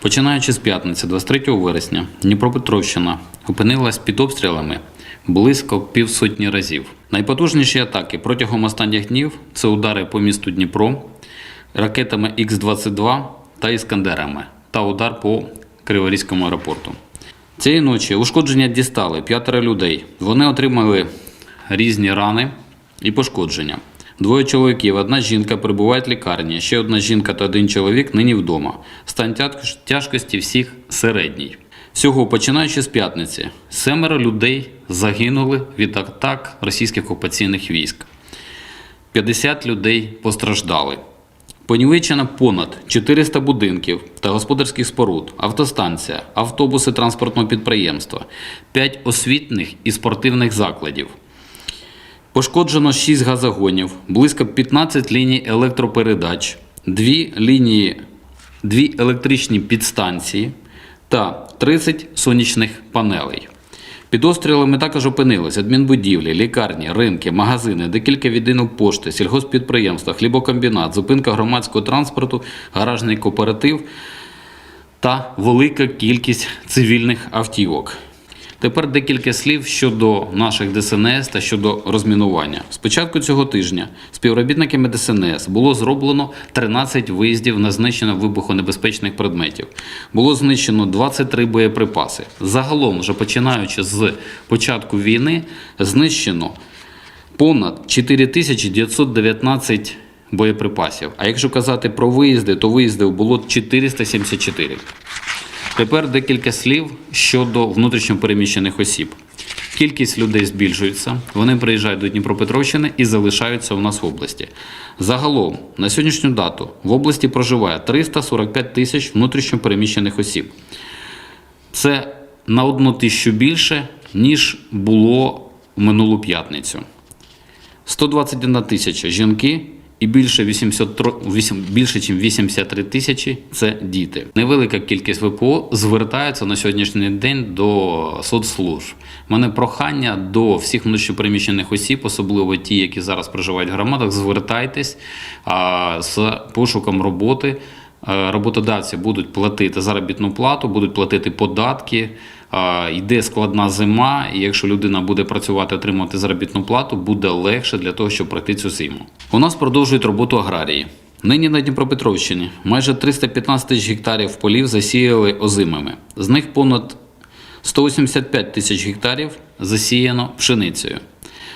Починаючи з п'ятниці, 23 вересня, Дніпропетровщина опинилась під обстрілами близько півсотні разів. Найпотужніші атаки протягом останніх днів це удари по місту Дніпро ракетами Х-22 та іскандерами та удар по Криворізькому аеропорту. Цієї ночі ушкодження дістали п'ятеро людей. Вони отримали різні рани і пошкодження. Двоє чоловіків, одна жінка перебувають в лікарні, ще одна жінка та один чоловік нині вдома. Стан тяжкості всіх середній. Всього починаючи з п'ятниці, семеро людей загинули від атак російських окупаційних військ. 50 людей постраждали. Понівечено понад 400 будинків та господарських споруд, автостанція, автобуси транспортного підприємства, 5 освітних і спортивних закладів. Пошкоджено 6 газогонів, близько 15 ліній електропередач, 2 лінії, 2 електричні підстанції та 30 сонячних панелей. Під обстрілами також опинились адмінбудівлі, лікарні, ринки, магазини, декілька відділів пошти, сільгосппідприємства, хлібокомбінат, зупинка громадського транспорту, гаражний кооператив та велика кількість цивільних автівок. Тепер декілька слів щодо наших ДСНС та щодо розмінування. З початку цього тижня співробітниками ДСНС було зроблено 13 виїздів на знищення вибухонебезпечних предметів. Було знищено 23 боєприпаси. Загалом, вже починаючи з початку війни, знищено понад 4919 боєприпасів. А якщо казати про виїзди, то виїздів було 474. Тепер декілька слів щодо внутрішньопереміщених осіб. Кількість людей збільшується, вони приїжджають до Дніпропетровщини і залишаються у нас в області. Загалом, на сьогоднішню дату в області проживає 345 тисяч внутрішньопереміщених осіб. Це на одну тисячу більше, ніж було в минулу п'ятницю. 121 тисяча жінки і більше 83, вісім- більше ніж 83 тисячі це діти. Невелика кількість ВПО звертаються на сьогоднішній день до соцслужб. У мене прохання до всіх внутрішньопереміщених осіб, особливо ті, які зараз проживають в громадах, звертайтесь а, з пошуком роботи. Е, Роботодавці будуть платити заробітну плату, будуть платити податки. Йде складна зима, і якщо людина буде працювати, отримувати заробітну плату, буде легше для того, щоб пройти цю зиму. У нас продовжують роботу аграрії. Нині на Дніпропетровщині майже 315 тисяч гектарів полів засіяли озимими. З них понад 185 тисяч гектарів засіяно пшеницею.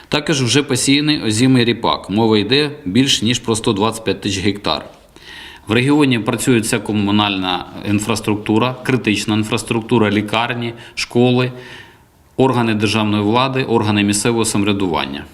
Також вже посіяний озимий ріпак. Мова йде більш ніж про 125 тисяч гектар. В регіоні працює вся комунальна інфраструктура, критична інфраструктура, лікарні, школи, органи державної влади, органи місцевого самоврядування.